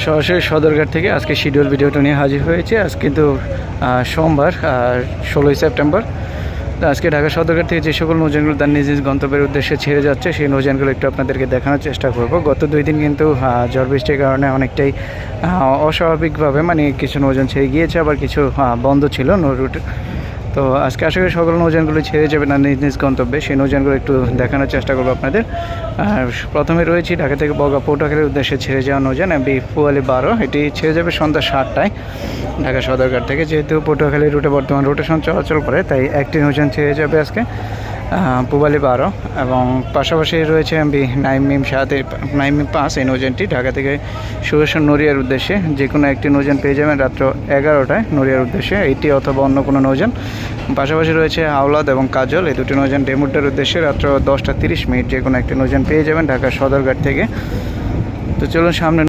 সরাসরি সদরঘাট থেকে আজকে শিডিউল ভিডিওটা নিয়ে হাজির হয়েছে। আজ কিন্তু সোমবার, আর ষোলোই সেপ্টেম্বর। তো আজকে ঢাকা সদরঘাট থেকে যে সকল নৌযানগুলো তার নিজ নিজ গন্তব্যের উদ্দেশ্যে ছেড়ে যাচ্ছে, সেই নৌযানগুলো একটু আপনাদেরকে দেখানোর চেষ্টা করব। গত দুই দিন কিন্তু ঝড় বৃষ্টির কারণে অনেকটাই অস্বাভাবিকভাবে মানে কিছু নৌযান ছেড়ে গিয়েছে, আবার কিছু বন্ধ ছিল নৌ রুট তো আজকে আশা করি সকল নৌযানগুলো ছেড়ে যাবে না, নিজ নিজ গন্তব্যে। সেই নৌযানগুলো একটু দেখানোর চেষ্টা করব আপনাদের। আর প্রথমে রয়েছি ঢাকা থেকে বগা পৌটাখালীর উদ্দেশ্যে ছেড়ে যাওয়া নৌযান বি পুয়ালি বারো। এটি ছেড়ে যাবে সন্ধ্যা সাতটায়। ঢাকা সদরঘাট থেকে যেহেতু পটুয়াখালী রুটে বর্তমান রোটেশন চলাচল করে, তাই একটি নৌযান ছেড়ে যাবে আজকে। পুবালি বারো এবং পাশাপাশি রয়েছে এমবি নাইম মিম সাথে নাইম মিম পাঁচ এই নৌযানটি ঢাকা থেকে সুরেশ্বর নড়িয়ার উদ্দেশ্যে যে কোনো একটি নৌযান পেয়ে যাবেন রাত্র এগারোটায় নড়িয়ার উদ্দেশ্যে এইটি অথবা অন্য কোনো নৌযান। পাশাপাশি রয়েছে আওলাদ এবং কাজল, এই দুটি নৌযান ডেমুড্ডার উদ্দেশ্যে রাত্র দশটা তিরিশ মিনিট যে কোনো একটি নৌযান পেয়ে যাবেন ঢাকা সদরঘাট থেকে। তো চলুন সামনে